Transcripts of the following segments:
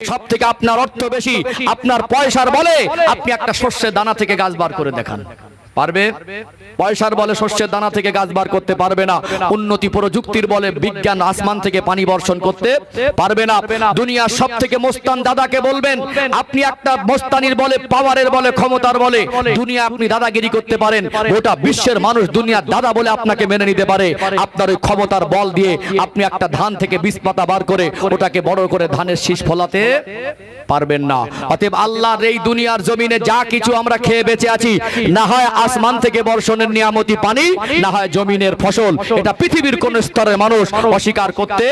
সব থেকে আপনার অর্থ বেশি, আপনার পয়সার বলে আপনি একটা শস্যের দানা থেকে গাছ বার করে দেখান। পারবে? পয়সার বলে শস্যের দানা থেকে গাছ বার করতে পারবে না। উন্নতি প্রযুক্তির বলে বিজ্ঞান আসমান থেকে পানি বর্ষণ করতে পারবে না। দুনিয়ার সব থেকে মোস্তান দাদাকে বলবেন, আপনি একটা মোস্তানির বলে, পাওয়ারের বলে, ক্ষমতার বলে দুনিয়া আপনি দাদাগিরি করতে পারেন। গোটা বিশ্বের মানুষ দুনিয়ার দাদা বলে আপনাকে মেনে নিতে পারে। আপনার ওই ক্ষমতার বল দিয়ে আপনি একটা ধান থেকে বীজ পাতা বার করে ওটাকে বড় করে ধানের শীষ ফলাতে পারবেন না। অতএব আল্লাহর এই দুনিয়ার জমিনে যা কিছু আমরা খেয়ে বেঁচে আছি, না হয় আসমান থেকে বর্ষণের নিয়ামতি পানি না হয় জমিনের ফসল। এটা পৃথিবীর কোন স্তরের মানুষ অস্বীকার করতে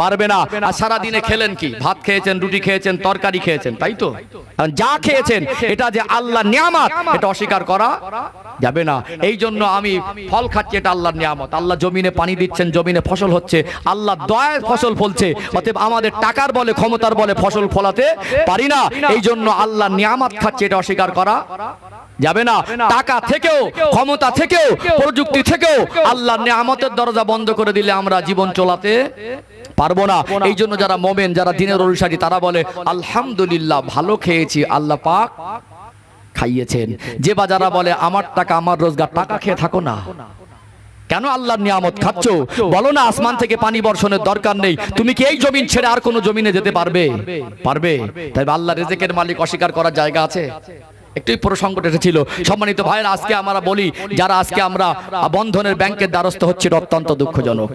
পারবে না। আর সারা দিনে খেলেন কি? ভাত খেয়েছেন রুটি খেয়েছেন তরকারি খেয়েছেন তাই তো? যা খেয়েছেন এটা যে আল্লাহ নিয়ামত এটা অস্বীকার করা যাবে না। এই জন্য আমি ফল খাচ্ছি এটা আল্লাহর নিয়ামত। আল্লাহ জমিনে পানি দিচ্ছেন জমিনে ফসল হচ্ছে। আল্লাহ দয়ায় ফসল ফলছে অতএব আমাদের টাকার বলে ক্ষমতার বলে ফসল ফলাতে পারি না। এই জন্য আল্লাহ নিয়ামত খাচ্ছে এটা অস্বীকার করা। যাবে না। টাকা থেকেও ক্ষমতা থেকেও প্রযুক্তি থেকেও আল্লাহ নিয়ামতের দরজা বন্ধ করে দিলে আমরা জীবন চলাতে পারব না। এই জন্য যারা মোমেন যারা দিনের অনুসারী তারা বলে আলহামদুলিল্লাহ ভালো খেয়েছি আল্লাহ পাক খাইয়েছেন। যে বা যারা বলে আমার টাকা আমার রোজগার টাকা খেয়ে থাকো না। কেন আল্লাহর নিয়ামত খাচ্ছ? বলো না আসমান থেকে পানি বর্ষণের দরকার নেই। তুমি কি এই জমিন ছেড়ে আর কোনো জমিনে যেতে পারবে? পারবে। তাই আল্লাহ রেজেকের মালিক অস্বীকার করার জায়গা আছে? একটুই প্রসঙ্গটা এসেছিল সম্মানিত ভাইরা আজকে আমরা বলি, যারা আজকে আমরা বন্ধনের ব্যাংকের দ্বারস্থ হচ্ছে অত্যন্ত দুঃখজনক।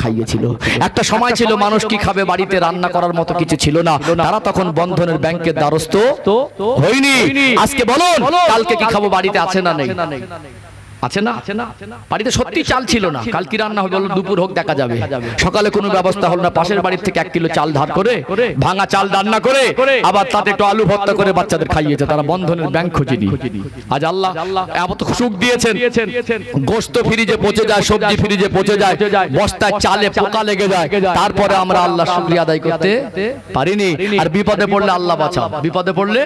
খাইয়েছিল। একটা সময় ছিল, মানুষ কি খাবে, বাড়িতে রান্না করার মতো কিছু ছিল না। তারা তখন বন্ধনের ব্যাংকের দ্বারস্থ হয়নি। আজকে বলুন, কালকে কি খাব, বাড়িতে আছে না নেই? আছে না? বাড়িতে সত্যি চাল ছিল না। কাল কি রান্না হবে দুপুর হোক দেখা যাবে। সকালে কোনো ব্যবস্থা হলো না পাশের বাড়ির থেকে এক কিলো চাল ধার করে ভাঙা চাল রান্না করে আবার তাতে একটু আলু ভর্তা করে বাচ্চাদের খাইয়েছে তারা বন্ধনের ব্যাংক খুঁজেনি আজ আল্লাহ এমন সুখ দিয়েছেন। গোস্ত ফ্রিজে পচে যায় সবজি ফ্রিজে পচে যায় বস্তায় চালে পোকা লেগে যায়। তারপরে আমরা আল্লাহ শুক্রিয়া আদায় করতে পারিনি। আর বিপদে পড়লে আল্লাহ বাঁচাও। বিপদে পড়লে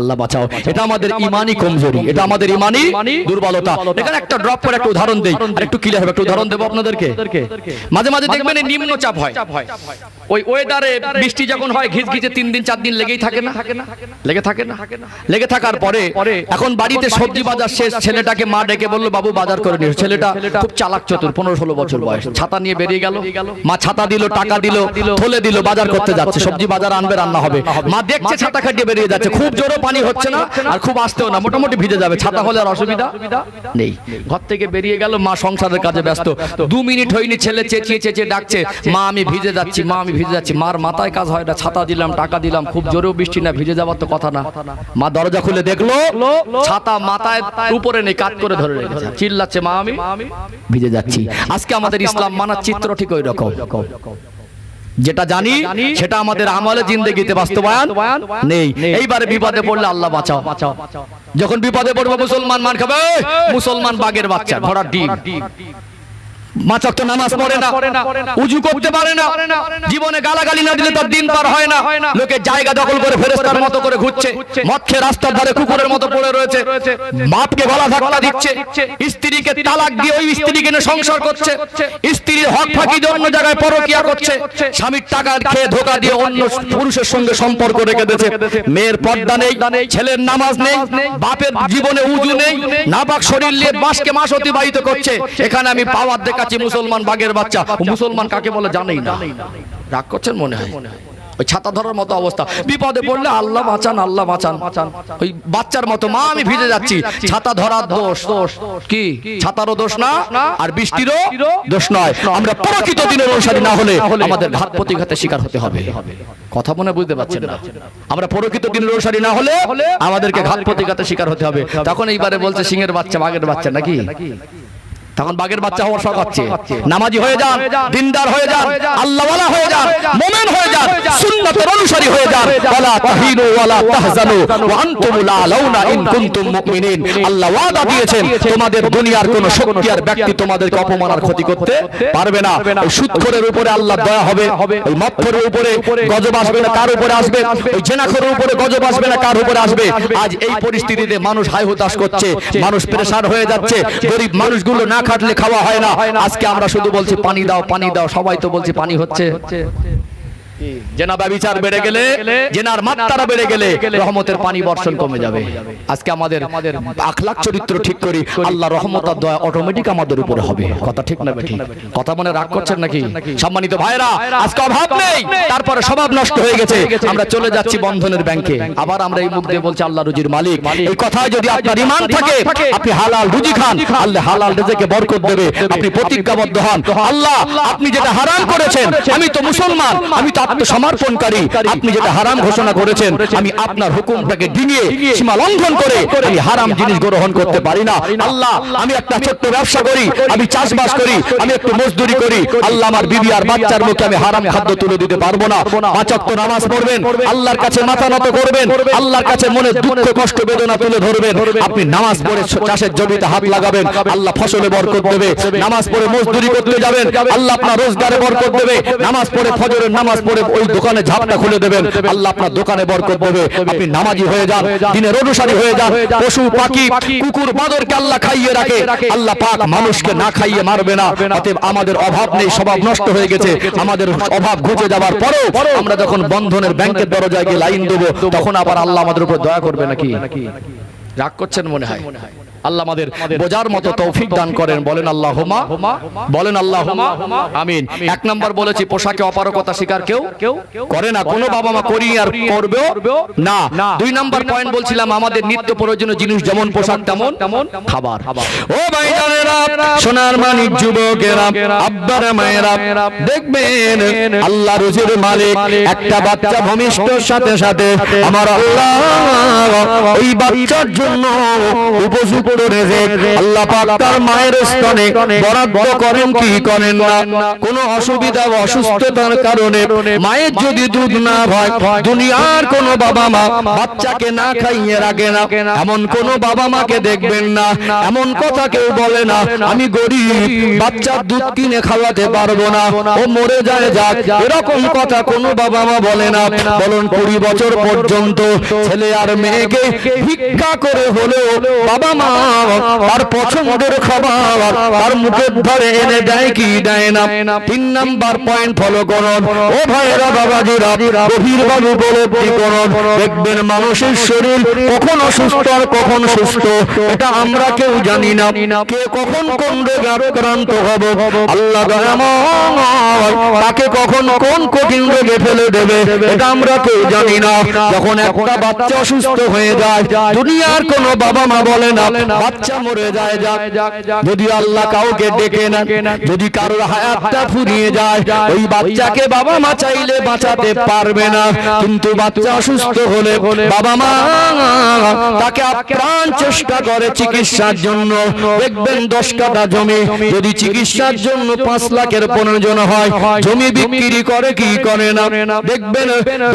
আল্লাহ বাঁচাও। এটা আমাদের ইমানই কমজোরি এটা আমাদের ইমানই দুর্বলতা এখানে একটা ড্রপ করে একটা উদাহরণ দেই। আর একটু ক্লিয়ার হবে একটা উদাহরণ দেবো আপনাদেরকে? মাঝে মাঝে দেখবেন নিম্ন চাপ হয়। ওই ওয়েদারে বৃষ্টি যখন হয় ঘিজ ঘিজে তিন দিন চার দিন লেগেই থাকে না? লেগে থাকে না? লেগে থাকার পরে এখন বাড়িতে সবজি বাজার শেষ ছেলেটাকে মা ডেকে বলল বাবু বাজার করে নিও ছেলেটা খুব চালাক চতুর পনেরো ষোলো বছর বয়স। ছাতা নিয়ে বেরিয়ে গেল মা ছাতা দিল টাকা দিল থলে দিল বাজার করতে যাচ্ছে সবজি বাজার আনবে রান্না হবে মা দেখছে ছাতা খাটিয়ে বেরিয়ে যাচ্ছে খুব জোরে পানি হচ্ছে না আর খুব আসতেও না মোটামুটি ভিজে যাবে ছাতা হলে আর অসুবিধা নেই। ঘর থেকে বেরিয়ে গেল, মা সংসারের কাজে ব্যস্ত। দু মিনিট হয়নি, ছেলে চেঁচিয়ে চেঁচিয়ে ডাকছে, মা, আমি ভিজে যাচ্ছি, মা, আমি ভিজে যাচ্ছি। মার মাথায় কাজ হয় না, ছাতা দিলাম, টাকা দিলাম, খুব জোরেও বৃষ্টি না, ভিজে যাওয়ার তো কথা না। মা দরজা খুলে দেখল, ছাতা মাথায় উপরে নেই কাট করে ধরে রেখেছে। চিল্লাচ্ছে, মা, আমি ভিজে যাচ্ছি। আজকে আমাদের ইসলাম মানার চিত্র ঠিক ওই রকম। যেটা জানি সেটা আমাদের আমলে জিন্দগিতে বাস্তবায়ন নেই। এইবারে বিপদে পড়লে আল্লাহ বাঁচাও। যখন বিপদে পড়ব মুসলমান মান খাবে মুসলমান বাঘের বাচ্চা ঘোড়ার ডিম। মাচক তো নামাজ পড়ে না উজু করতে পারে না। জীবনে গালাগালি না দিলে তার দিন পার হয় না। লোকে জায়গা দখল করে ফেরেস্তার মতো করে ঘুরছে। রাস্তার ধারে কুকুরের মতো পড়ে রয়েছে। বাপকে গলা ধাক্কা দিচ্ছে। স্ত্রীকে তালাক দিয়ে ওই স্ত্রীকে সংসার করছে। স্ত্রীর হক ফাঁকি দিয়ে অন্য জায়গায় পরকিয়া করছে। স্বামীর টাকা খেয়ে ধোকা দিয়ে অন্য পুরুষের সঙ্গে সম্পর্ক রেখে দিয়েছে। মেয়ের পর্দা নেই ছেলের নামাজ নেই বাপের জীবনে উজু নেই নাপাক শরীর নিয়ে মাসকে মাস অতিবাহিত করছে। এখানে আমি পাওয়ার দেখাচ্ছি মুসলমান বাগের বাচ্চা। মুসলমান কাকে বলে জানেই না। রাগ করছেন মনে হয়? ওই ছাতা ধরার মতো অবস্থা। বিপদে পড়লে আল্লাহ বাঁচান আল্লাহ বাঁচান। ওই বাচ্চার মতো, মা, আমি ভিজে যাচ্ছি। ছাতা ধরার দোষ দোষ। কি? ছাতারও দোষ না, আর বৃষ্টিরও দোষ নয়। আমরা প্রকৃত দিনের অনুসারী না হলে আমাদের ঘাত প্রতিঘাতের শিকার হতে হবে। কথা মনে বুঝতে পারছেন না? আমরা প্রকৃত দিনের অনুসারী না হলে আমাদেরকে ঘাত প্রতিঘাতের শিকার হতে হবে। তখন এইবারে বলছে, সিংহের বাচ্চা, বাঘের বাচ্চা নাকি? তখন বাঘের বাচ্চা হওয়ার শখ হচ্ছে নামাজি হয়ে যান দিনদার হয়ে যান আল্লাহওয়ালা হয়ে যান মোমেন হয়ে যান সুন্নতের অনুসারী হয়ে যান। ওয়ালা তাহিনু ওয়ালা তাহজানু ওয়া আনতুম লা লাউনা ইন কুনতুম মুমিনিন। আল্লাহ ওয়াদা দিয়েছেন তোমাদের দুনিয়ার কোন শক্তি আর ব্যক্তি তোমাদেরকে অপমান আর ক্ষতি করতে পারবে না। ওই সুদখোরের উপরে আল্লাহ দয়া হবে ওই মদখোরের উপরে গজব আসবে না কার উপরে আসবে? ওই জেনাখোরের উপরে গজব আসবে না কার উপরে আসবে? আজ এই পরিস্থিতিতে মানুষ হাই হতাশ করছে মানুষ প্রেসার হয়ে যাচ্ছে গরিব মানুষগুলো না খাটলে খাওয়া হয় না। আজকে আমরা শুধু বলছি পানি দাও পানি দাও, সবাই তো বলছি পানি হচ্ছে। জেনা ব্যবিচার বেড়ে গেলে জেনার মাত্রা বেড়ে গেলে রহমতের পানি বর্ষণ কমে যাবে। আজকে আমাদের আখলাক চরিত্র ঠিক করি আল্লাহ রহমত আর দয়া অটোমেটিক আমাদের উপরে হবে। কথা ঠিক না বেঠিক? কথা মনে রাগ করছেন নাকি? সম্মানিত ভাইরা আজকে অভাব নেই। তারপরে স্বভাব নষ্ট হয়ে গেছে। আমরা চলে যাচ্ছি বন্ধনের ব্যাংকে। আবার আমরা এই মুখ দিয়ে বলছি আল্লাহ রুজির মালিক। এই কথায় যদি আপনার ইমান থাকে আপনি হালাল রুজি খান। আল্লাহ হালাল রেজেকে বরকত দেবে আপনি প্রতিজ্ঞাবদ্ধ হন আল্লাহ আপনি যেটা হারাম করেছেন আমি তো মুসলমান আমি তো আত্মসমর্পণকারী আপনি যেটা হারাম ঘোষণা করেছেন আমি আপনার হুকুমটাকে ডিঙিয়ে সীমা লঙ্ঘন করে আমি হারাম জিনিস গ্রহণ করতে পারি না। আল্লাহ আমি একটা ছোট্ট ব্যবসা করি আমি চাষবাস করি আমি একটু মজদুরি করি। আল্লাহ আমার বিবি আর বাচ্চার মুখে আমি হারাম খাদ্য তুলে দিতে পারব না। নামাজ পড়বেন আল্লাহর কাছে মাথা নত করবেন আল্লাহর কাছে মনে দুঃখ কষ্ট বেদনা তুলে ধরবেন। আপনি নামাজ পড়ে চাষের জমিতে হাত লাগাবেন আল্লাহ ফসলে বরকত দেবে। নামাজ পড়ে মজদুরি করতে যাবেন আল্লাহ আপনার রোজগারে বরকত দেবে। নামাজ পড়ে ফজরের নামাজ পড়ে ওই দোকানে ঝাপটা খুলে দেবেন। আল্লাহ আপনার দোকানে বরকত দেবে। আপনি নামাজি হয়ে যান দিনের অনুসারী হয়ে যান পশু পাখি কুকুর বাদরকে আল্লাহ খাইয়ে রাখে। আল্লাহ পাক মানুষকে না খাইয়ে মারবে না। অতএব আমাদের অভাব নেই স্বভাব নষ্ট হয়ে গেছে। আমাদের অভাব ঘুচে যাবার পরেও আমরা যখন বন্ধনের ব্যাংকের দরজায় গিয়ে লাইন দেবো তখন আবার আল্লাহ আমাদের উপর দয়া করবে নাকি? রাগ করছেন মনে হয়। আল্লাহ আমাদের বোঝার মতো তৌফিক দান করেন বলেন আল্লাহ হুমা বলেন আল্লাহ হুমা আমিন। এক নম্বর বলেছি পোশাকে অপারকতা স্বীকার কেউ? করে না কোনো বাবা মা করি আর করবেও? না। দুই নম্বর পয়েন্ট বলছিলাম আমাদের নিত্য প্রয়োজনীয় জিনিস যেমন পোশাক তেমন তেমন খাবার। ও ভাই সোনার মানিক যুবকেরা আব্বারা মায়েরা দেখবেন আল্লাহ রুজির মালিক একটা বাচ্চা ভূমিষ্ঠর সাথে সাথে আমার আল্লাহ ওই বাচ্চার জন্য উপযুক্ত দুধ দুনিয়ার কোনো বাবা মা বাচ্চাকে না খাইয়ে রাখে না। এমন বাবা মাকে দেখবেন না। এমন কথা কেউ বলে না, আমি গরিব, বাচ্চার দুধ কিনে খাওয়াতে পারব না। ও মরে যায় যাক। এরকম কথা কোনো বাবা মা বলে না। বলুন, কুড়ি বছর পর্যন্ত ছেলে আর মেয়েকে ভিক্ষা করে হলেও বাবা মা তার পছন্দের খাবার তার মুখের ধরে এনে দেয় কি দেয় না তিন নাম্বার পয়েন্ট ফলো করুন ও ভাইয়েরা বাবাজিরা গভীর ভাবে উপলব্ধি করুন দেখবেন মানুষের শরীর কখন অসুস্থ আর কখন সুস্থ এটা আমরা কেউ জানি না কে কখন কোন রোগে আক্রান্ত হব আল্লাহ তাকে কখন কোন কঠিন রোগে ফেলে দেবে এটা আমরা কেউ জানি না যখন একটা বাচ্চা অসুস্থ হয়ে যায় দুনিয়ার কোনো বাবা মা বলে না বাচ্চা মরে যায় যাক। যদি আল্লাহ কাউকে ডেকে না যদি কারোর হায়াতটা ফুরিয়ে যায় ওই বাচ্চাকে বাবা মা চাইলে বাঁচাতে পারবে না। কিন্তু বাচ্চা অসুস্থ হলে বাবা মা তাকে আপ্রাণ চেষ্টা করে চিকিৎসার জন্য। দেখবেন দশ কাটা জমি যদি চিকিৎসার জন্য পাঁচ লাখের প্রয়োজন হয় জমি বিক্রি করে কি করে না? দেখবেন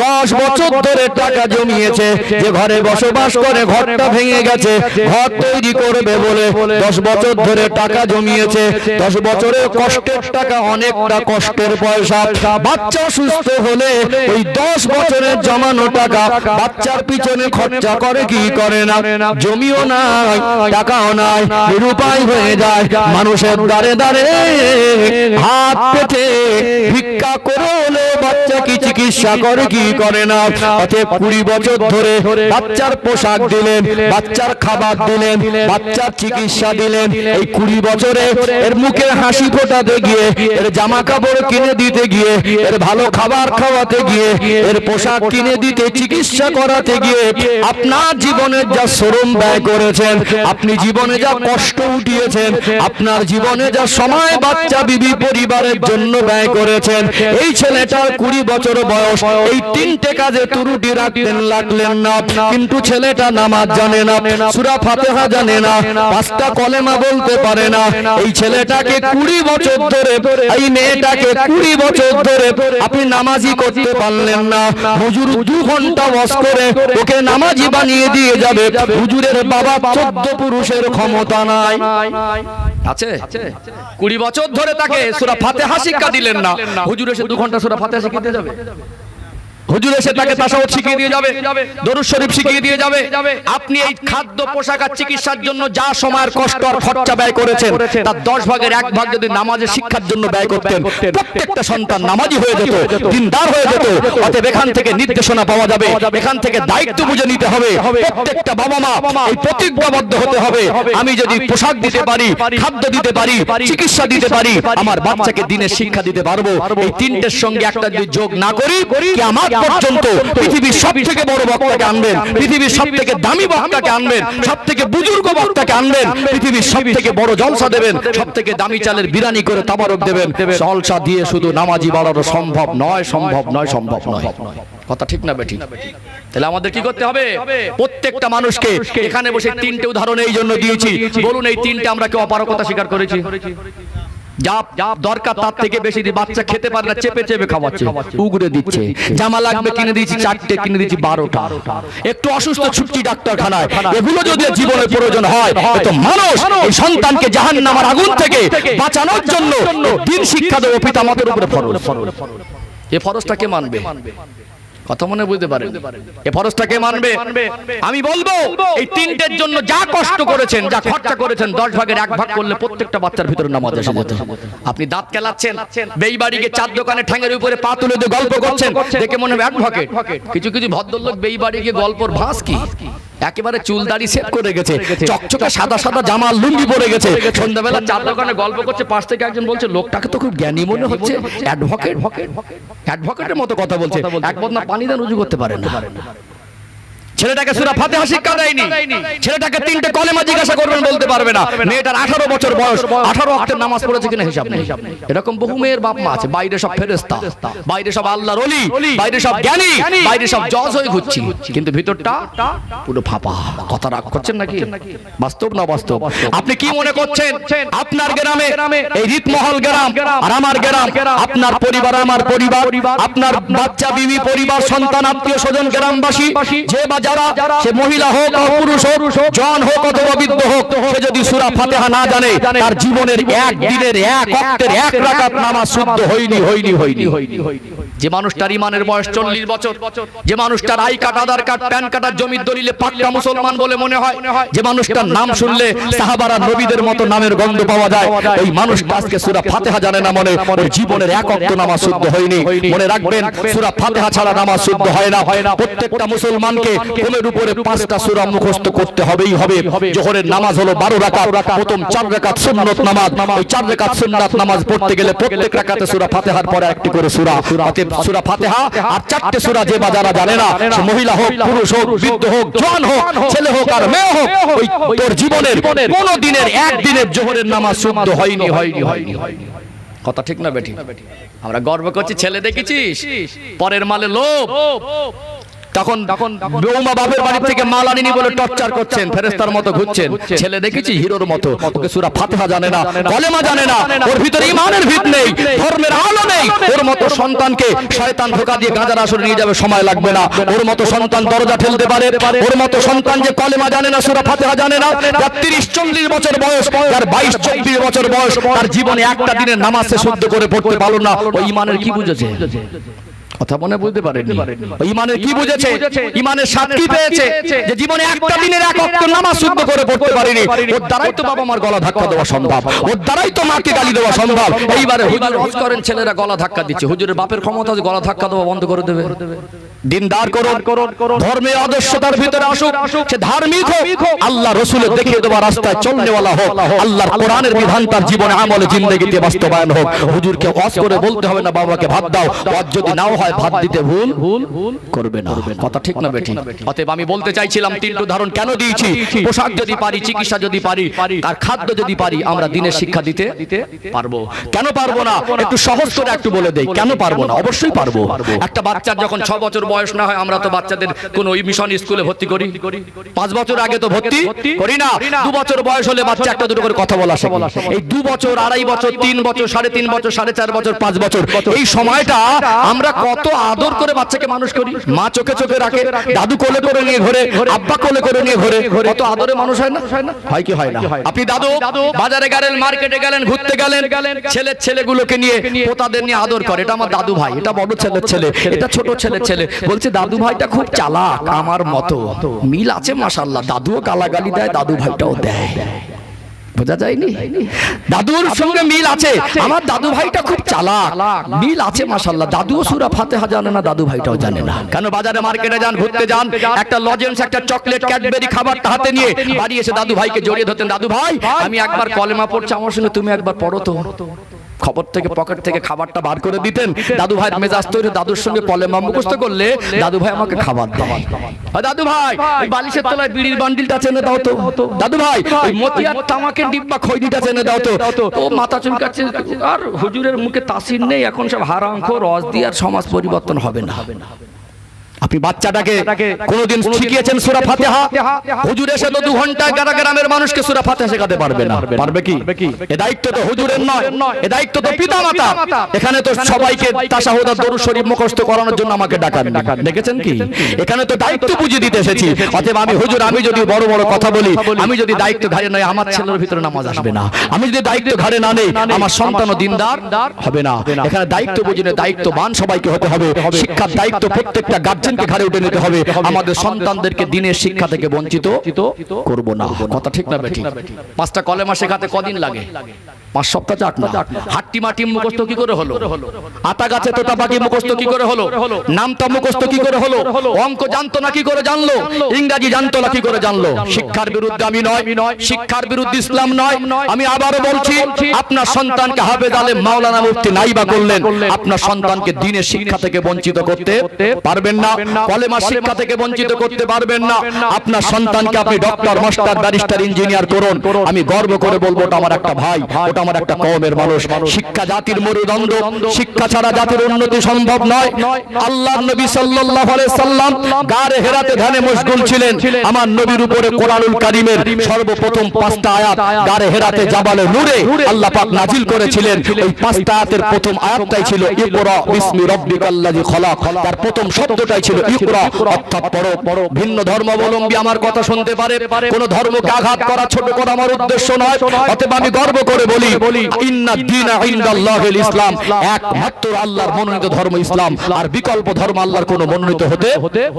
দশ বছর ধরে টাকা জমিয়েছে যে ঘরে বসবাস করে ঘরটা ভেঙে গেছে ঘর তৈরি করবে বলে দশ বছর ধরে টাকা জমিয়েছে। দশ বছরের কষ্টের টাকা, অনেকটা কষ্টের পয়সা। বাচ্চা সুস্থ হলে ওই দশ বছরের জমানো টাকা বাচ্চার পিছনে খরচা করে কি করে না? জমিও নাই, টাকাও নাই, নিরুপায় হয়ে যায়। মানুষের দাঁড়ে দাঁড়ে হাত পেতে ভিক্ষা করে হলে বাচ্চা কি চিকিৎসা করে, কি করে না? অতএব কুড়ি বছর ধরে বাচ্চার পোশাক দিলেন, বাচ্চার খাবার দিলেন বাচ্চার চিকিৎসা দিলেন। এই কুড়ি বছরে এর মুখের হাসি ফোটাতে গিয়ে এর জামা কাপড় কিনে দিতে গিয়ে এর ভালো খাবার খাওয়াতে গিয়ে এর পোশাক কিনে দিতে চিকিৎসা করাতে গিয়ে আপনার জীবনের যা শ্রম ব্যয় করেছেন আপনি জীবনে যা কষ্ট উঠিয়েছেন আপনার জীবনে যা সময় বাচ্চা বিবি পরিবারের জন্য ব্যয় করেছেন এই ছেলেটার কুড়ি বছর বয়স এই তিনটে কাজে তুরুটি রাখতেন লাগলেন না কিন্তু ছেলেটা নামাজ জানে না সুরা ফাতেহা জানে না, পাঁচটা কলেমা বলতে পারে না। এই ছেলেটাকে কুড়ি বছর ধরে, এই মেয়েটাকে কুড়ি বছর ধরে আপনি নামাজি করতে পারলেন না। হুজুর দু ঘণ্টা বস করে ওকে নামাজি বানিয়ে দিয়ে যাবে। হুজুরের বাবা চোদ্দ পুরুষের ক্ষমতা নাই। আছে? কুড়ি বছর ধরে তাকে সুরা ফাতেহা শিক্ষা দিলেন না। হুজুর এসে দু ঘণ্টা সুরা ফাতেহা শিখাতে যাবে? হুজুর এসে তাকে তাসাউদ শিখিয়ে দিয়ে যাবে দরুদ শরীফ শিখিয়ে দিয়ে যাবে। আপনি এই খাদ্য পোশাক আর চিকিৎসার জন্য যা সময়ের কষ্ট আর খরচা ব্যয় করেছেন তার দশ ভাগের এক ভাগ যদি নামাজের শিক্ষার জন্য ব্যয় করতেন প্রত্যেকটা সন্তান নামাজি হয়ে যেত দিনদার হয়ে যেত অতএব এখান থেকে নির্দেশনা পাওয়া যাবে এখান থেকে দায়িত্ব বুঝে নিতে হবে প্রত্যেকটা বাবা মা এই প্রতিজ্ঞাবদ্ধ হতে হবে আমি যদি পোশাক দিতে পারি খাদ্য দিতে পারি চিকিৎসা দিতে পারি আমার বাচ্চাকে দিনের শিক্ষা দিতে পারব। এই তিনটের সঙ্গে একটা যদি যোগ না করি কি আমার পর্যন্ত পৃথিবীর সব থেকে বড় বক্তাকে আনবেন পৃথিবীর সব থেকে দামি বক্তাকে আনবেন সব থেকে বুজুর্গ বক্তাকে আনবেন পৃথিবীর সব থেকে বড় জলসা দেবেন সব থেকে দামি চালের বিরানি করে তাবারক দেবেন জলসা দিয়ে শুধু নামাজি বাড়ানো সম্ভব নয় সম্ভব নয় সম্ভব নয়। কথা ঠিক না বেঠিক? তাহলে আমাদের কি করতে হবে? প্রত্যেকটা মানুষকে এখানে বসে তিনটে উদাহরণ এই জন্য দিয়েছি। বলুন এই তিনটে আমরা কেউ অপারকতা স্বীকার করেছি। যা দরকার তার থেকে বেশি বাচ্চা খেতে পারে না, চেপে চেপে জামা কিনে দিয়েছি চারটে, কিনে দিয়েছি বারোটা। একটু অসুস্থ যদি প্রয়োজন হয় মানুষ সন্তানকে জাহান নামার আগুন থেকে বাঁচানোর জন্য দিন শিক্ষা দেবো, পিতা উপরে এ ফরজটা কে মানবে? কথা মনে বুঝতে পারেন। এ ফরজটাকে মানবে? আমি বলব এই তিনটের জন্য যা কষ্ট করেছেন যা খরচা করেছেন দশ ভাগের এক ভাগ করলে প্রত্যেকটা বাচ্চার ভিতরে নামাজ এসে যেত। আপনি দাঁত কেলাচ্ছেন বেইবাড়িকে চার দোকানে ঠ্যাঙের উপরে পা তুলে দিয়ে গল্প করছেন দেখে মনে হবে অ্যাডভোকেট কিছু কিছু ভদ্রলোক বেইবাড়ি গিয়ে গল্পর ভাস কি? একেবারে চুল দাড়ি সেট করে গেছে। চকচকে সাদা সাদা জামা লুঙ্গি পরে গেছে। সন্ধ্যাবেলা চার দোকানে গল্প করছে পাশ থেকে একজন বলছে লোকটাকে তো খুব জ্ঞানী মনে হচ্ছে। অ্যাডভোকেট অ্যাডভোকেটের মতো কথা বলছে। এক বদনা পানি দেন রুজু করতে পারে না। ছেলেটাকে সুরা ফাতেহা শিক্ষা দেয়নি। ছেলেটাকে তিনটে কলেমা জিজ্ঞাসা করবেন বলতে পারবে না। মেয়েটার আঠারো বছর বয়স। আঠারো অক্টের নামাজ পড়েছে কিনা হিসাব নেই। এরকম বহু মেয়ের বাপ মা আছে। বাইরে সব ফেরেস্তা বাইরে সব আল্লাহর অলি বাইরে সব জ্ঞানী। বাইরে সব জজ হয়ে ঘুরছি। কিন্তু ভিতরটা পুরো ফাঁপা। কথা রাগ করছেন নাকি? বাস্তব না বাস্তব। আপনি কি মনে করছেন আপনার গ্রামে এই রীতমহল গ্রাম আর আমার গ্রাম আপনার পরিবার আমার পরিবার আপনার বাচ্চা বিবি পরিবার সন্তান আত্মীয় স্বজন গ্রামবাসী যে বা যারা সে মহিলা হোক পুরুষ হোক জন হোক অথবা বৃদ্ধ হোক সে যদি সুরা ফাতেহা না জানে তার জীবনের এক দিনের এক অক্টের এক রাকাত নামাজ শুদ্ধ হয়নি। হয়নি হয়নি। যে মানুষটার ইমানের বয়স চল্লিশ বছর যে মানুষটার I card Aadhaar card PAN card আর জমির দলিলে পাক্কা মুসলমান বলে মনে হয়। যে মানুষটার নাম শুনলে সাহাবারা নবীদের মতো নামের গন্ধ পাওয়া যায়। ওই মানুষটা আজকে সূরা ফাতিহা জানে না মনে জীবনের এক অক্ট নামাজ শুদ্ধ হয়নি। মনে রাখবেন সূরা ফাতিহা ছাড়া নামাজ শুদ্ধ হয় না। হয় না। প্রত্যেকটা মুসলমানকে কোলের উপরে পাঁচটা সূরা মুখস্থ করতে হবেই হবে। জোহরের নামাজ হলো 12 রাকাত প্রথম চার রাকাত সুন্নত নামাজ। ওই চার রাকাত সুন্নাত নামাজ পড়তে গেলে প্রত্যেক রাকাতে সূরা ফাতিহার পরে একটি করে সুরা অতএব সূরা ফাতেহা আর চারটে সুরা যে বা যারা জানে না মহিলা হোক পুরুষ হোক বৃদ্ধ হোক জোয়ান হোক ছেলে হোক আর মেয়ে হোক ওই তোর জীবনের কোন দিনের এক দিনের জোহরের নামাজ শুদ্ধ হয়নি হয়নি হয়নি কথা ঠিক না বেটি? আমরা গর্ব করছি ছেলে দেখেছিস? পরের মালে লোভ। তখন বৌমা বাপের বাড়ি থেকে মাল আনিনি বলে টর্চার করছেন ফেরেস্তার মতো ঘুরছেন। ছেলে দেখেছি হিরোর মতো। ওকে সুরা ফাতিহা জানে না কলেমা জানে না। ওর ভিতরে ইমানের ভিত নেই ধর্মের আলো নেই। ওর মতো সন্তানকে শয়তান ধোকা দিয়ে গাঁজার আসরে নিয়ে যাবে সময় লাগবে না। ওর মতো সন্তান দরজা ঠেলতে পারে ওর মতো সন্তান যে কলেমা জানে না সুরা ফাতিহা জানে না। যার তিরিশ চল্লিশ বছর বয়স যার বাইশ চব্বিশ বছর বয়স তার জীবনে একটা দিনের নামাজ সে শুদ্ধ করে পড়তে পারল না। ওই ইমানের কি বুঝেছে? কথা মনে বুঝতে পারেনি ইমানের কি বুঝেছে? ইমানের কি পেয়েছে যে জীবনে একটা দিনের এক অক্ত নামাজ শুদ্ধ করে পড়তে পারেনি। ওর দ্বারাই তো বাবা মার গলা ধাক্কা দেওয়া সম্ভব। ওর দ্বারাই তো মাকে গালি দেওয়া সম্ভব। এইবারে হুজুর হজ করেন ছেলেরা গলা ধাক্কা দিচ্ছে। হুজুরের বাপের ক্ষমতা আছে গলা ধাক্কা দেওয়া বন্ধ করে দেবে। দিনদার করুন ধর্মের আদর্শতার ভিতরে আসুক সে ধার্মিক হোক আল্লাহ রসুলের দেখিয়ে দেওয়া রাস্তায় চলনেওয়ালা হোক আল্লাহর কোরআনের বিধান তার জীবনে আমলে জিন্দগিতে বাস্তবায়ন হোক। হুজুরকে ওয়াজ করে বলতে হবে না বাবাকে ভাত দাও ওয়াজ যদি নাও হয় ভাত দিতে ভুল করবে না। কথা ঠিক না বেঠিক অতএব আমি বলতে চাইছিলাম তিনটে উদাহরণ কেন দিয়েছি? পোশাক যদি পারি চিকিৎসা যদি পারি আর খাদ্য যদি পারি আমরা দিনের শিক্ষা দিতে পারব। কেন পারব না? একটু সহজ করে একটু বলে দেই। কেন পারব না? অবশ্যই পারব। একটা বাচ্চার যখন ছ বছর বয়স না হয় আমরা তো বাচ্চাদের কোন মিশন স্কুলে ভর্তি করি। পাঁচ বছর আগে তো ভর্তি করি না। দু বছর বয়স হলে বাচ্চা একটা দুটো করে কথা বলা এই দু বছর আড়াই বছর তিন বছর সাড়ে তিন বছর সাড়ে চার বছর পাঁচ বছর এই সময়টা আমরা কত কত আদর করে বাচ্চাকে মানুষ করি? মা চোখে চোখে রাখে দাদু কোলে করে নিয়ে ঘরে আব্বা কোলে করে নিয়ে ঘরে কত আদরে মানুষ হয় না? হয় কি হয় না? আপনি দাদু বাজারে গেলেন মার্কেটে গেলেন ঘুরতে গেলেন ছেলের ছেলেগুলোকে নিয়ে পোতাদের নিয়ে আদর করে। এটা আমার দাদু ভাই এটা বড় ছেলের ছেলে এটা ছোট ছেলের ছেলে। বলছে দাদু ভাইটা খুব চালাক আমার মতো। মিল আছে মাশাল্লাহ দাদুও গালাগালি দেয় দাদু ভাইটাও দেয়। বোঝা যায়নি? দাদুর সঙ্গে মিল আছে। আমার দাদু ভাইটা খুব চালাক। মিল আছে মাসাল্লাহ দাদুও সুরা ফাতেহা জানে না দাদু ভাইটাও জানে না। কেন বাজারে মার্কেটে যান ঘুরতে যান একটা লজেন্স একটা চকলেট ক্যাডবেরি খাবারটা হাতে নিয়ে বাড়ি এসে দাদু ভাইকে জড়িয়ে ধরতেন। দাদু ভাই আমি একবার কলেমা পড়ছি আমার সঙ্গে তুমি একবার পড়ো তো। খবর থেকে পকেট থেকে খাবারটা বার করে দিতেন। দাদু ভাই মেজাজ তৈরি দাদুর সঙ্গে পলেমা মুখস্থ করলে দাদু ভাই আমাকে খাবার দেয়। আর দাদু ভাই বালিশের তলায় বিড়ির বান্ডিলটা চেনে দাও তো। দাদু ভাই ওই মতিয়ার তামাকের ডিব্বা খৈদিটা চেনে দাও তো। ও মাথা চুলকাচ্ছে আর হুজুরের মুখে তাসির নেই এখন সব হারাঙ্ক রস দিয়ে আর সমাজ পরিবর্তন হবে না হবে না। আপনি বাচ্চাটাকে কোনোদিন শিখিয়েছেন সুরা ফাতিহা? হুজুর এসে তো দু ঘণ্টা গ্রাম গ্রামের মানুষকে সুরা ফাতিহা শেখাতে পারবে না। পারবে কি? এ দায়িত্ব তো হুজুরের নয়। এ দায়িত্ব তো পিতা মাতা এখানে তো সবাইকে তাশাহুদ আর দরুদ শরীফ মুখস্থ করানোর জন্য আমাকে ডাকান দেখেছেন কি? এখানে তো দায়িত্ব বুঝিয়ে দিতে এসেছি। অতএব আমি হুজুর আমি যদি বড় বড় কথা বলি আমি যদি দায়িত্ব ঘাড়ে নয় আমার ছেলের ভিতরে নামাজ আসবে না। আমি যদি দায়িত্ব ঘাড়ে না নেই আমার সন্তানও দিনদার হবে না। এখানে দায়িত্ব বুঝিয়ে দায়িত্ববান সবাইকে হতে হবে। শিক্ষার দায়িত্ব প্রত্যেকটা গার্জেনকে ঘাড়ে উঠে নিতে হবে। আমাদের সন্তানদেরকে দিনের শিক্ষা থেকে বঞ্চিত করব না। কথা ঠিক না বেঠিক পাঁচটা কলেমা শেখাতে কদিন লাগে? পাঁচ সপ্তাহ চাট না হাট্টি মাটি মুখস্থ কি করে হলো? আতা গাছে তোতা পাখি মুখস্থ কি করে হলো? মুখস্থ কি করে হলো? অঙ্ক জানতো না কি করে জানলো? ইংরাজি জানতো না কি করে জানলো। শিক্ষার বিরুদ্ধে আমি নয়। শিক্ষার বিরুদ্ধে ইসলাম নয়। আমি আবারও বলছি আপনার সন্তানকে হাফেজ আলেম মাওলানা মুফতি নাইবা করলেন। আপনার সন্তানকে দিনের শিক্ষা থেকে বঞ্চিত করতে পারবেন না? কলেমা শিক্ষা থেকে বঞ্চিত করতে পারবেন না। আপনার সন্তানকে আপনি ডক্টর মাস্টার ব্যারিস্টার ইঞ্জিনিয়ার করুন। আমি গর্ব করে বলব ওটা আমার একটা ভাই ওটা আমার একটা কওমের মানুষ। শিক্ষা জাতির মরুদণ্ড শিক্ষা ছাড়া জাতির উন্নতি সম্ভব নয়। আল্লাহ নবী সাল্লাল্লাহু আলাইহি সাল্লাম গারে হেরাতে ধ্যানে মশগুল ছিলেন। আমার নবীর উপরে কোরআনুল কারীমের সর্বপ্রথম পাঁচটা আয়াত গারে হেরাতে জাবালে নূরে। আল্লাহ পাক নাজিল করেছিলেন ওই পাঁচটা আয়াতের প্রথম আয়াতটাই ছিল ইকরা বিসমি রাব্বিকাল্লাযী খলাক তার প্রথম শব্দটাই ছিল ইকরা অর্থাৎ পড়ো পড়ো ভিন্ন ধর্মাবলম্বী আমার কথা শুনতে পারে। কোন ধর্মকে আঘাত করা ছোট করা আমার উদ্দেশ্য নয়। অতএব আমি গর্ব করে বলি ইন্না দীনা ইনদাল্লাহিল ইসলাম। একমাত্র আল্লাহর মনোনীত ধর্ম ইসলাম। আর বিকল্প ধর্ম আল্লাহর কোনো মনোনীত হতে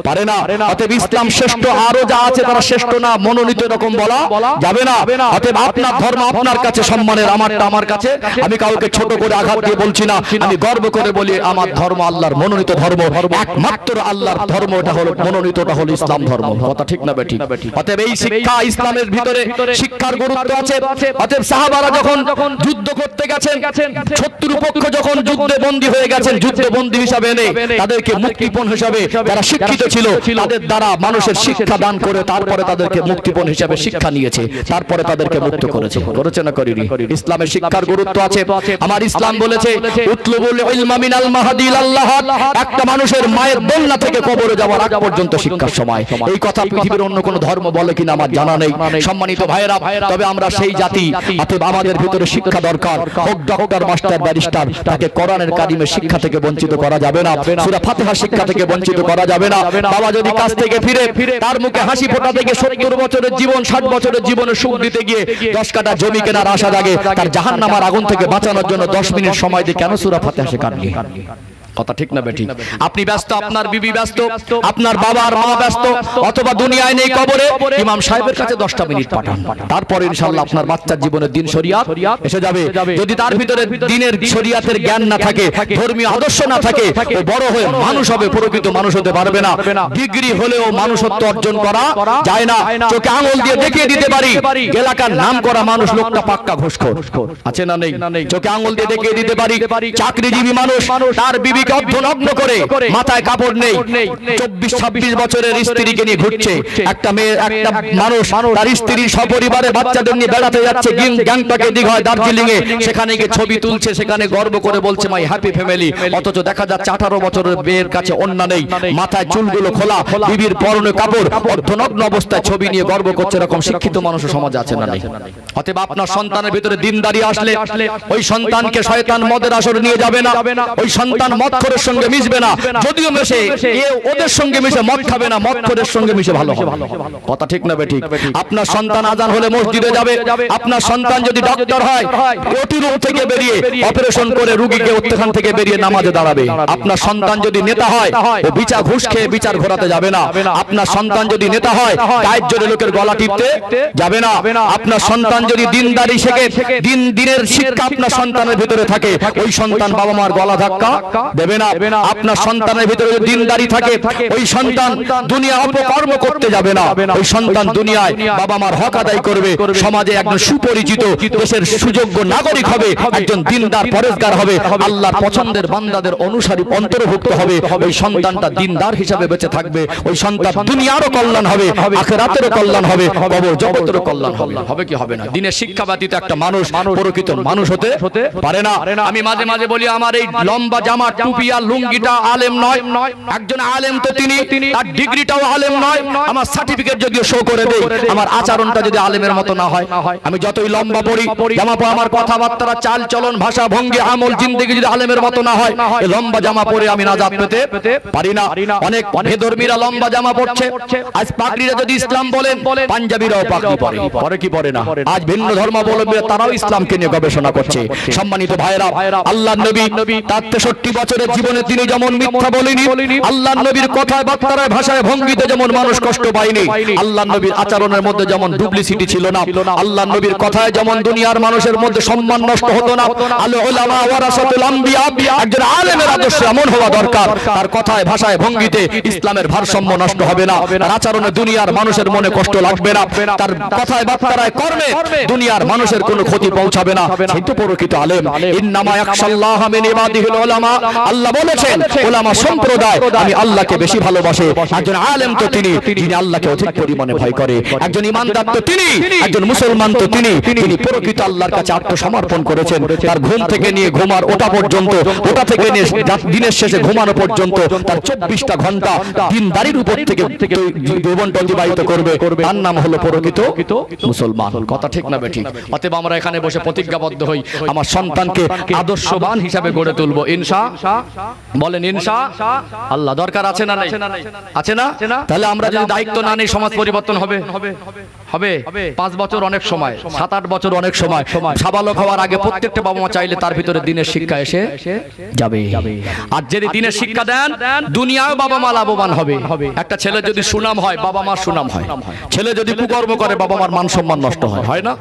পারে না। অতএব ইসলাম শ্রেষ্ঠ আরও যা আছে তারা শ্রেষ্ঠ না মনোনীত এরকম বলা যাবে না। অতএব আপনার ধর্ম আপনার কাছে সম্মানের আমারটা আমার কাছে। আমি কাউকে ছোট করে আঘাত দিয়ে বলছি না। আমি গর্ব করে বলি আমার ধর্ম আল্লাহর মনোনীত ধর্ম একমাত্র আল্লাহর ধর্ম এটা হলো মনোনীতটা হলো ইসলাম ধর্ম। কথা ঠিক না বেঠিক? অতএব এই শিক্ষা ইসলামের ভিতরে শিক্ষার গুরুত্ব আছে। অতএব সাহাবারা যখন যুদ্ধ করতে গেছেন শত্রু পক্ষ যখন যুদ্ধে বন্দী হয়ে গেছেন যুদ্ধ বন্দী হিসাবে এনে তাদেরকে মুক্তিপণ হিসাবে যারা শিক্ষিত ছিল তাদের দ্বারা মানুষের শিক্ষা দান করে তারপরে তাদেরকে মুক্তিপণ হিসাবে শিক্ষা নিয়েছে তারপরে তাদেরকে মুক্ত করেছে করেছে না করিনি। ইসলামের শিক্ষার গুরুত্ব আছে। আমার ইসলাম বলেছে উতলুবুল ইলমা মিনাল মাহাদিল আল্লাহ একটা মানুষের মায়ের বন্যা থেকে কবরে যাওয়ার আগ পর্যন্ত শিক্ষার সময়। এই কথা পৃথিবীর অন্য কোন ধর্ম বলে কিনা আমার জানা নেই। সম্মানিত ভাইয়েরা তবে আমরা সেই জাতি অতএব আমাদের ভিতরে শিক্ষা দরকার। হোক ডক্টর মাস্টার ব্যারিস্টার তাকে কোরআনের কারিমের শিক্ষা থেকে বঞ্চিত করা যাবে না। সূরা ফাতিহা শিক্ষা থেকে বঞ্চিত করা যাবে না। বাবা যদি কাছ থেকে ফিরে তার মুখে হাসি ফোটা থেকে 70 বছরের জীবন 60 বছরের জীবনের সুখ দিতে গিয়ে 10 কাটা জমি কেনার আশা জাগে তার জাহান্নামের আগুন থেকে বাঁচানোর জন্য 10 মিনিট সময় দিয়ে কেন সূরা ফাতিহা শেখাননি কথা ঠিক না বেঠিক। আপনি ব্যস্ত আপনার বিবি ব্যস্ত আপনার বাবার মা ব্যস্ত অথবা দুনিয়ায় নেই কবরে ইমাম সাহেবের কাছে দশটা মিনিট পাঠান। তারপরে ইনশাল্লাহ আপনার বাচ্চার জীবনের দিন শরিয়াত এসে যাবে। যদি তার ভিতরে দিনের শরিয়াতের জ্ঞান না থাকে ধর্মীয় আদর্শ না থাকে ও বড় হয়ে মানুষ হবে প্রকৃত মানুষ হতে পারবে না। ডিগ্রি হলেও মানুষত্ব অর্জন করা যায় না। চোখে আঙুল দিয়ে দেখিয়ে দিতে পারি এলাকার নাম করা মানুষ লোকটা পাক্কা ঘুষখোর আছে না নেই চোখে আঙুল দিয়ে দেখিয়ে দিতে পারি চাকরিজীবী মানুষ তার অর্ধনগ্ন করে মাথায় কাপড় নেই। চব্বিশ, ছাব্বিশ বছরের স্ত্রীকে নিয়ে ঘুরছে। একটা মেয়ে, একটা মানুষ, তার স্ত্রী সপরিবারে বাচ্চাদের নিয়ে বেড়াতে যাচ্ছে। গ্যাংটকে দীঘায় দার্জিলিং এ সেখানে গিয়ে ছবি তুলছে, সেখানে গর্ব করে বলছে মাই হ্যাপি ফ্যামিলি অথচ দেখা যাচ্ছে আঠারো বছরের মেয়ের কাছে অন্য নেই। মাথায় চুলগুলো খোলা, বিবির পরনে কাপড়। অর্ধনগ্ন অবস্থায় ছবি নিয়ে গর্ব করছে এরকম শিক্ষিত মানুষ সমাজ আছে না অতএব আপনার সন্তানের ভিতরে দিনদারি আসলে, ওই সন্তানকে শয়তান মদের আসরে নিয়ে যাবে না। ওই সন্তান মদ মদখোরের সঙ্গে মিশবে না। যদিও মেশে এ ওদের সঙ্গে মিশে মদ খাবে না মদখোরের সঙ্গে মিশে ভালো হবে কথা ঠিক না বেঠিক আপনার সন্তান আজান হলে মসজিদে যাবে। আপনার সন্তান যদি ডক্টর হয় ওটি রুম থেকে বেরিয়ে অপারেশন করে রুগীকে ওখান থেকে বেরিয়ে নামাজে দাঁড়াবে। আপনার সন্তান যদি নেতা হয় ও বিচার ঘুষ খেয়ে বিচার ঘোরাতে যাবে না। আপনার সন্তান যদি নেতা হয় গায়ের জোরে লোকের গলা টিপতে যাবে না। আপনার সন্তান যদি দিনদারি শেখে দিন দিনের শিক্ষা আপনার সন্তানের ভিতরে থাকে ওই সন্তান বাবা মার গলা ধাক্কা দেবে না। আপনার সন্তানের ভিতরে যদি দিনদারি থাকে ওই সন্তান দুনিয়া অপকর্ম করতে যাবে না। ওই সন্তান দুনিয়ায় বাবা মার হক আদায় করবে। সমাজে একজন সুপরিচিত দেশের সুযোগ্য নাগরিক হবে একজন দিনদার পরেশগার হবে। আল্লাহর পছন্দের বান্দাদের অনুসারী অন্তর্ভুক্ত হবে। ওই সন্তানটা দিনদার হিসাবে বেঁচে থাকবে। ওই সন্তান দুনিয়ারও কল্যাণ হবে আখেরাতেরও কল্যাণ হবে। কবর জগতেরও কল্যাণ হবে। হবে। কি হবে না? দিনের শিক্ষা ব্যতীত একটা মানুষ প্রকৃত মানুষ হতে পারে না। আমি মাঝে মাঝে বলি আমার এই লম্বা জামা টুপি লুঙ্গিটা আলেম নয়। একজন আলেম তো তিনি, তার ডিগ্রিটাও আলেম নয়। আমার সার্টিফিকেট যদি শো করে দেই, আমার আচরণটা যদি আলেমের মতো না হয়, আমি যতই লম্বা পড়ি, জামা পরে আমার কথাবার্তা চাল চলন, ভাষা ভঙ্গি, আমল, জিন্দেগি যদি আলেমের মতো না হয় লম্বা জামা পরে আমি নাজাত পেতে পারি না। অনেক বেধর্মীরা লম্বা জামা পড়ছে আজ পাগড়িরা যদি ইসলাম বলেন, পাঞ্জাবিরাও পাগড়ি পরে। পরে কি পরে না? আজ ভিন্ন ধর্মাবলম্বীরা তারাও ইসলামকে নিয়ে গবেষণা করছে। সম্মানিত ভাইরা আল্লাহ নবী তার তেষট্টি বছরের জীবনে তিনি যেমন মিথ্যা বলেনি, আল্লাহ নবীর কথায় বার্তারায় ভাষায় ভঙ্গিতে যেমন মানুষ কষ্ট পায়নি, আল্লাহ নবীর আচরণের মধ্যে যেমন ডুপ্লিসিটি ছিল না, আল্লাহ নবীর কথায় যেমন দুনিয়ার মানুষের মধ্যে সম্মান নষ্ট হতো না, আল উলামা ওয়ারাসাতুল আদর্শ এমন হওয়া দরকার, তার কথায়, ভাষায়, ভঙ্গিতে ইসলামের ভারসাম্য নষ্ট হবে না আচরণে দুনিয়ার মানুষের মনে কষ্ট লাগবে না, তার কথায় কর্মে দুনিয়ার মানুষের কোনো ক্ষতি পৌঁছাবে না, সেই তো আলেম। মিন ইবাদিহিল উলামা আল্লাহ বলেছেন উলামা সম্প্রদায় আমি আল্লাহকে বেশি ভালোবাসে। একজন আলেম তো তিনি যিনি আল্লাহকে অধিক পরিমাণে ভয় করে। একজন ইমানদার তো তিনি একজন মুসলমান তো তিনি তিনি প্রকৃত আল্লাহর কাছে আত্মসমর্পণ করেছেন। তার ঘুম থেকে নিয়ে ঘুমার ওটা পর্যন্ত ওটা থেকে নিয়ে দিনের শেষে ঘুমানো পর্যন্ত তার চব্বিশটা ঘণ্টা দিনদারির উপর থেকে জীবনটা অতিবাহিত করবে। তার নাম হলো প্রকৃত মুসলমান। কথা ঠিক না বেঠিক অতএব আমরা এখানে বসে প্রতিজ্ঞাবদ্ধ হই। আমার সন্তানকে আদর্শবান হিসাবে গড়ে তুলবো ইনশা বলেন ইনশা, আল্লাহ দরকার আছে না আছে না? তাহলে আমরা যদি দায়িত্ব না নিই, সমাজ পরিবর্তন হবে। হবে। পাঁচ বছর অনেক সময়, সাত আট বছর অনেক সময়। সাবালক হওয়ার আগে প্রত্যেকটা বাবা মা চাইলে তার ভিতরে দিনের শিক্ষা এসে যাবে। আর যদি দিনের শিক্ষা দেন, দুনিয়াও বাবা মা লাভবান হবে। একটা ছেলে যদি সুনাম হয়, বাবা মার সুনাম হয়। ছেলে যদি কুকর্ম করে, বাবা মার মান সম্মান নষ্ট হয়। হয় না?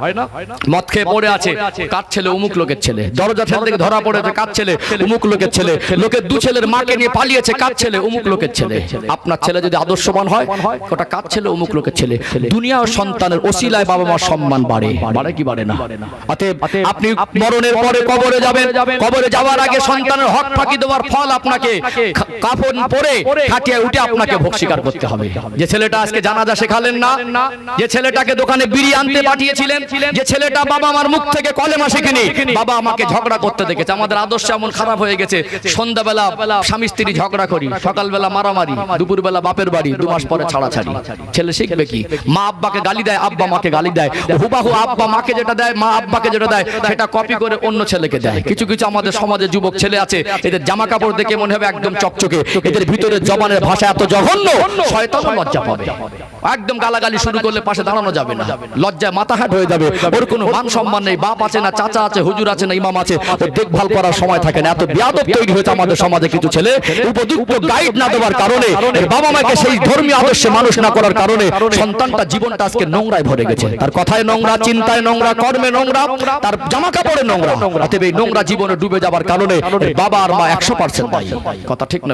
মদ খেয়ে পড়ে আছে, কার ছেলে? অমুক লোকের ছেলে। দরজা ঠেল থেকে ধরা পড়েছে, কার ছেলে? অমুক লোকের ছেলে। লোকের দু ছেলের মাকে নিয়ে পালিয়েছে কার ছেলে? অমুক লোকের ছেলে। আপনার ছেলে যদি আদর্শবান হয় ওটা কার ছেলে? অমুক লোকের ছেলে? দুনিয়া ও সন্তানের ওসিলায় বাবা মার সম্মান বাড়ে। বাড়ে। কি বাড়ে না? অতএব আপনি মরণের পরে কবরে যাবেন। কবরে যাওয়ার আগে সন্তানের হক ফাঁকি দেওয়ার ফল আপনাকে কাফন পরে খাটিয়ে উঠে আপনাকে ভোগ স্বীকার করতে হবে। যে ছেলেটা আজকে জানাজা শেখালেন না যে ছেলেটাকে দোকানে বিড়ি আনতে পাঠিয়েছিলেন যে ছেলেটা বাবা আমার মুখ থেকে কলেমা শেখেনি বাবা আমাকে ঝগড়া করতে দেখেছে আমাদের আদর্শ এমন খারাপ হয়ে গেছে সন্ধ্যাবেলা স্বামী স্ত্রী ঝগড়া করি, সকালবেলা মারামারি, দুপুরবেলা বাপের বাড়ি, দু মাস পরে ছাড়াছাড়ি। ছেলে শিখবে কি? মা আব্বাকে গালি দেয়, আব্বা মাকে গালি দেয়। হুবাহু আব্বা মাকে যেটা দেয়, মা আব্বাকে যেটা দেয়, সেটা কপি করে অন্য ছেলেকে দেয়। কিছু কিছু আমাদের সমাজে যুবক ছেলে আছে, এদের জামা কাপড় দেখে মনে হবে একদম চকচকে। এদের ভিতরে জবানের ভাষা এত জঘন্য শয়তান লজ্জা পাবে। একদম গালাগালি শুরু করলে পাশে দাঁড়ানো যাবে না। লজ্জায় মাথা হাট হয়ে যাবে। ওর কোনো মান সম্মান নেই, বাপ আছে না, চাচা আছে, হুজুর আছে না, ইমাম আছে। দেখভাল করার সময় থাকে না। এত বিয়াদব তৈরি হয়েছে আমাদের সমাজে কিছু ছেলে, উপযুক্ত গাইড না দেওয়ার কারণে বাবা মাকে সেই ধর্মীয় আদর্শে মানুষ না করার কারণে সন্তানটা জীবনটা আজকে নোংরায় ভরে গেছে। তার কথায় নোংরা, চিন্তায় নোংরা, কর্মে নোংরা, তার জামা কাপড়ে নোংরা। অতএব এই নোংরা জীবনে ডুবে কারণে বাবা আর মা একশো পার্সেন্ট কথা ঠিক না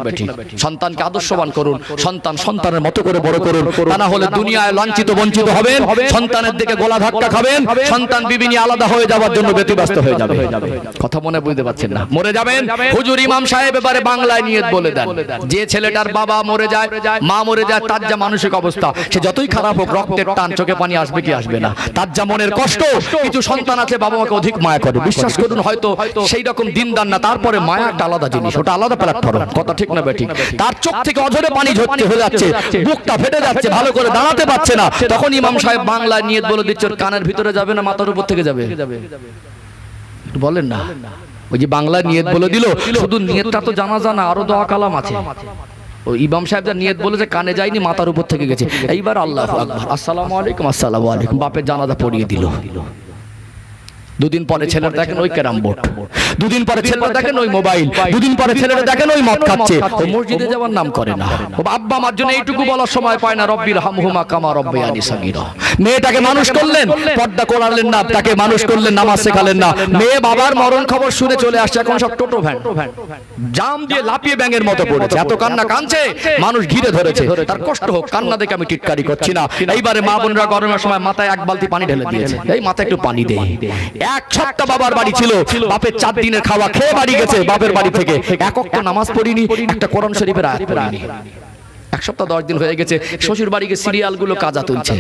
সন্তানকে আদর্শবান করুন, সন্তান সন্তানের মতো করে বড় করুন। তা না হলে দুনিয়ায় লাঞ্ছিত, বঞ্চিত হবেন, সন্তানের দিকে গোলা ধাক্কা খাবেন, সন্তান বিবিনী আলাদা হয়ে যাওয়ার জন্য ব্যতিব্যস্ত হয়ে যাবে। কথা মনে বুঝতে পারছেন না? মরে যাবেন সাহেব এবারে বাংলায় নিয়ত বলে দেন। যে ছেলেটার বাবা মরে যায়, মা মরে যায়, তার যা মানসিক অবস্থা, সে যতই খারাপ হোক, রক্তের টান, চোখে পানি আসবে কি আসবে না। তার যা মনের কষ্ট, কিছু সন্তান আছে, বাবা মাকে অধিক মায়া করে। বিশ্বাস করুন, হয়তো সেই রকম দিনদার না, তারপরে মায়া একটা আলাদা জিনিস, ওটা আলাদা প্ল্যাটফর্ম কথা ঠিক না বেঠিক। তার চোখ থেকে অঝরে পানি ঝরতে হয়ে যাচ্ছে, বুকটা ফেটে যাচ্ছে, ভালো করে দাঁড়াতে পারছে না। তখন ইমাম সাহেব বাংলায় নিয়ত বলে দিচ্ছে কানের ভিতরে যাবে না, মাথার উপর থেকে যাবে? বলেন না। ওই যে বাংলা নিয়ত বলে দিল শুধু নিয়তটা তো জানা জানা আরও দোয়া কালাম আছে। ও ইমাম সাহেব যা নিয়ত বলেছে কানে যায়নি মাথার উপর থেকে গেছে। এইবার আল্লাহ আকবার। আসসালামু আলাইকুম আসসালামু আলাইকুম। বাপের জানাজা পড়িয়ে দিল। দুদিন পরে ছেলের দেখেন ওই ক্যারাম বোর্ড। দুদিন পরে ছেলেরা দেখেন ওই মোবাইল। দুদিন পরে ছেলেরা দেখেন ওই মদ খাচ্ছে। মসজিদে যাওয়ার নাম করে না। আব্বা আমার জন্য এইটুকু বলার সময় পায় না। রব্বির হামহুমা কামা রব্বায়ানি সাগীরা। মেয়েটাকে মানুষ করলেন পর্দা করালেন না তাকে মানুষ করলেন নামাজ শেখালেন না। মেয়ে বাবার মরণ খবর শুনে চলে আসছে এখন সব টোটো ভ্যান। জাম দিয়ে লাপিয়ে ব্যাঙের মতো পড়েছে। এত কান্না কানছে মানুষ ঘিরে ধরেছে। তার কষ্ট হোক কান্না দেখে আমি টিটকারি করছি না। এইবারে মা বোনরা গরমের সময় মাথায় এক বালতি পানি ঢেলে দিয়েছে। এই মাথায় একটু পানি দে এক সপ্তাহ বাবার বাড়ি ছিল। বাপের চার দিনের খাওয়া খেয়ে বাড়ি গেছে। বাপের বাড়ি থেকে এক অক্ত নামাজ পড়িনি একটা কোরআন শরীফের আয়াত পড়িনি। এক সপ্তাহ দশ দিন হয়ে গেছে। শ্বশুর বাড়ি গিয়ে সিরিয়ালগুলো কাজা তুলছে।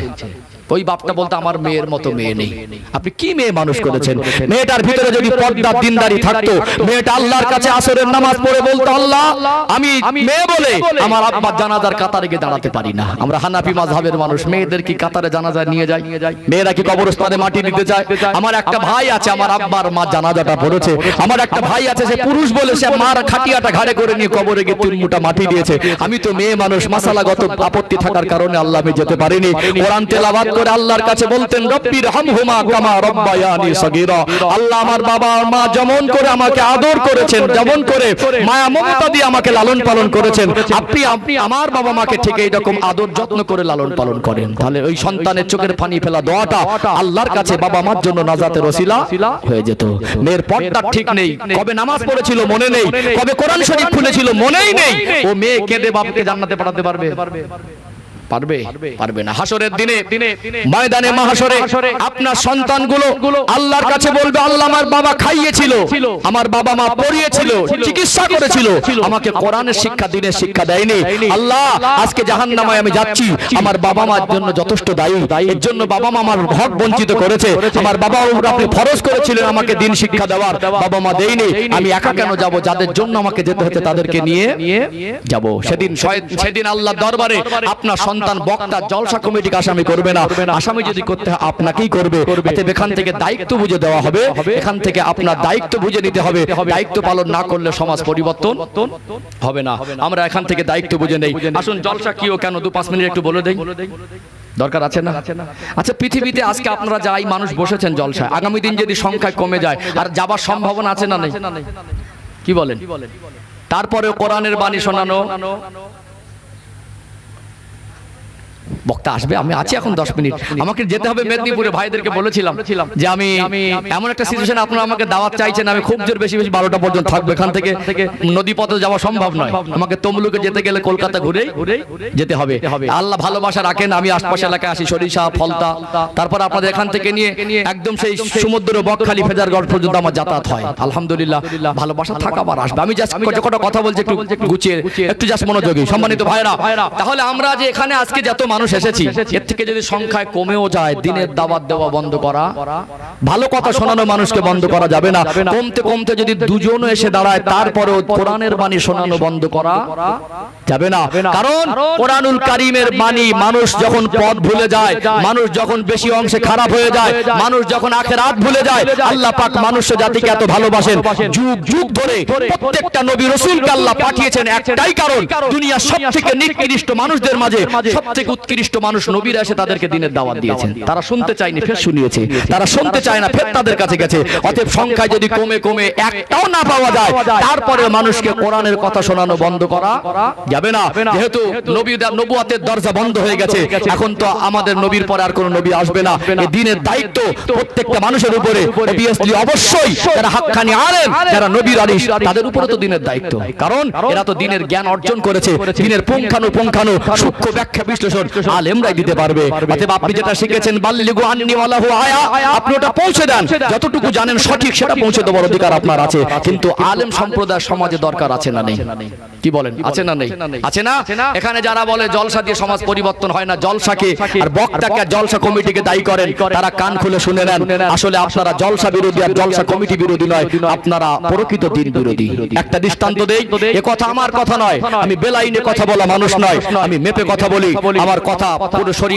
ওই বাপটা বলতে আমার মেয়ের মতো মেয়ে নেই। আপনি কি মেয়ে মানুষ করেছেন? মেয়েটার ভিতরে যদি পর্দা দিনদারি থাকতো মেয়েটা আল্লাহর কাছে আসরের নামাজ পড়ে বলতো আল্লাহ আমি মেয়ে বলে আমার আব্বা জানাজার কাতারে গিয়ে দাঁড়াতে পারি না। আমরা হানাফি মাযহাবের মানুষ মেয়েদের কি কাতারে জানাজা নিয়ে যায়? মেয়েরা কি কবরস্থানে মাটি দিতে চায় আমার একটা ভাই আছে আমার আব্বার মা জানাজাটা পড়েছে আমার একটা ভাই আছে সে পুরুষ বলে সে মার খাটিয়াটা ঘাড়ে করে নিয়ে কবরে গিয়ে তিন মুঠা মাটি দিয়েছে আমি তো মেয়ে মানুষ মাসালাগত আপত্তি থাকার কারণে আল্লাহ আমি যেতে পারিনি কোরআন তেলাওয়াত করে আল্লাহর কাছে বলতেন রব্বির হামহুমা কামা রব্বায়ানি সগীরা। আল্লাহ আমার বাবা মা যেমন করে আমাকে আদর করেছেন, যেমন করে মায়া মমতা দিয়ে আমাকে লালন পালন করেছেন। আপনি আপনি আমার বাবা মাকে ঠিক এইরকম আদর যত্ন করে লালন পালন করেন। তাহলে ওই সন্তানের চোখের পানি ফেলা দোয়াটা আল্লাহর কাছে বাবা মার জন্য নাজাতের ওসিলা হয়ে যেত। মেয়ের পর্দা ঠিক নেই, কবে নামাজ পড়েছিল মনে নেই, কবে কোরআন শরীফ খুলেছিল মনেই নেই। ও মেয়ে কেঁদে বাপকে জান্নাতে পাঠাতে পারবে। পারবে? পারবে। না। হাসরের দিনে ময়দানে মাহাসরে আপনার সন্তানগুলো আল্লাহর কাছে বলবে আল্লাহ আমার বাবা খাইয়েছিল আমার বাবা মা পড়িয়েছিল চিকিৎসা করেছিল আমাকে কোরআনের শিক্ষা দিনের শিক্ষা দেয়নি। আল্লাহ আজকে জাহান্নামায় আমি যাচ্ছি। আমার বাবা মার জন্য যথেষ্ট দায়ী। এর জন্য বাবা মা আমার হক বঞ্চিত করেছে। আমার বাবা আপনি ফরজ করেছিলেন আমাকে দিন শিক্ষা দেওয়ার বাবা মা দেয়নি। আমি একা কেন যাব? যাদের জন্য আমাকে যেতে হচ্ছে তাদেরকে নিয়ে যাব। সেদিন সেদিন আল্লাহ দরবারে আপনার সন্তান বক্তা জলসা কমিটিকে আসামি করবে না। আসামি যদি করতে আপনাকেই করবে। অতএব এখান থেকে দায়িত্ব বুঝে দেওয়া হবে। এখান থেকে আপনার দায়িত্ব বুঝে নিতে হবে। দায়িত্ব পালন না করলে সমাজ পরিবর্তন হবে না। আমরা এখান থেকে দায়িত্ব বুঝে নেই। আসুন, জলসা কি ও কেন? দু পাঁচ মিনিট একটু বলে দেই। দরকার আছে না? আচ্ছা পৃথিবীতে আজকে আপনারা যাই মানুষ বসেছেন জলসায়, আগামী দিন যদি সংখ্যায় কমে যায়, আর যাবার সম্ভাবনা আছে না নেই? কি বলেন? তারপরে কোরআনের বাণী শোনানো বক্তা আসবে। আমি আছি এখন দশ মিনিট। আমাকে যেতে হবে মেদিনীপুরে। ভাইদেরকে বলেছিলাম যে আমি এমন একটা সিচুয়েশন আপনারা আমাকে দাওয়াত চাইছেন। আমি খুব জোর বেশি বেশি বারোটা পর্যন্ত থাকব এখান থেকে। নদী পথে যাওয়া সম্ভব নয়। আমাকে তমলুকে যেতে গেলে কলকাতা ঘুরে যেতে হবে। আল্লাহ ভালোবাসা রাখেন। আমি আশপাশ এলাকায় আসি। সরিষা ফলতা। তারপর আপনাদের এখান থেকে নিয়ে একদম সেই সমুদ্র বকখালি ফেজারগড় পর্যন্ত আমার যাতায়াত হয়। আলহামদুলিল্লাহ। ভালোবাসা থাকা আবার আসবে। আমি জাস্ট কটা কথা বলছি একটু গুছিয়ে। একটু জাস্ট মনোযোগী। সম্মানিত ভাইরা তাহলে আমরা যে এখানে আজকে যত মানুষ এসেছি। এর থেকে যদি সংখ্যায় কমেও যায় দিনের দাওয়াত দেওয়া বন্ধ করা। ভালো কথা শোনানো মানুষকে বন্ধ করা যাবে না। কমতে কমতে যদি দুজনও এসে দাঁড়ায় তারপরেও কোরআনের বাণী শোনানো বন্ধ করা যাবে না। কারণ কোরআনুল কারিমের বাণী মানুষ যখন পথ ভুলে যায় মানুষ যখন বেশি অংশে খারাপ হয়ে যায় মানুষ যখন আখেরাত ভুলে যায় আল্লাহ পাক মানুষ জাতিকে এত ভালোবাসেন। যুগ যুগ ধরে প্রত্যেকটা নবী রসুলকে আল্লাহ পাঠিয়েছেন একটাই কারণ দুনিয়ার সবথেকে নিকৃষ্ট মানুষদের মাঝে সবথেকে উৎকৃষ্ট মানুষ নবীরা এসে তাদেরকে দিনের দাওয়াত দিয়েছেন। তারা শুনতে চায়নি ফের শুনিয়েছে। তারা শুনতে চায় না ফের তাদের কাছে গেছে। অতএব সংখ্যায় যদি কমে কমে একটাও না পাওয়া যায় তারপরে মানুষকে কোরআনের কথা শোনানো বন্ধ করা যাবে না। যেহেতু নবীর নবুয়াতের দরজা বন্ধ হয়ে গেছে এখন তো আমাদের নবীর পরে আর কোনো নবী আসবে না। এই দিনের দায়িত্ব প্রত্যেকটা মানুষের উপরে। obviously অবশ্যই যারা হাক্কানি আলেম যারা নবীর আলিশ তাদের উপরে তো দিনের দায়িত্ব। কারণ এরা তো দিনের জ্ঞান অর্জন করেছে। দিনের পুঙ্খানু পুঙ্খানু সূক্ষ্ম ব্যাখ্যা বিশ্লেষণ আলেমরাই দিতে পারবে। অতএব আপনি যেটা শিখেছেন বাল্লিগু আন্নি ওয়ালাহু আয়া আপনি ওটা পৌঁছে দেন। যতটুকু জানেন সঠিক সেটা পৌঁছে দেওয়ার অধিকার আপনার আছে। কিন্তু আলেম সম্প্রদায় সমাজে দরকার আছে না নেই? কি বলেন? আছে না নেই? আছে না? এখানে যারা বলে জলসা দিয়ে সমাজ পরিবর্তন হয় না জলসাকে আর বক্তাকে জলসা কমিটিকে দায়ী করেন। তারা কান খুলে শুনে নেন। আসলে আপনারা জলসা বিরোধী আর জলসা কমিটি বিরোধী নয়। আপনারা প্রকৃত দিন বিরোধী। একটা দৃষ্টান্ত দেই। এ কথা আমার কথা নয় আমি বেলাইনে কথা বলা মানুষ নয় আমি মেপে কথা বলি আমার কথা পুরো শরিয়া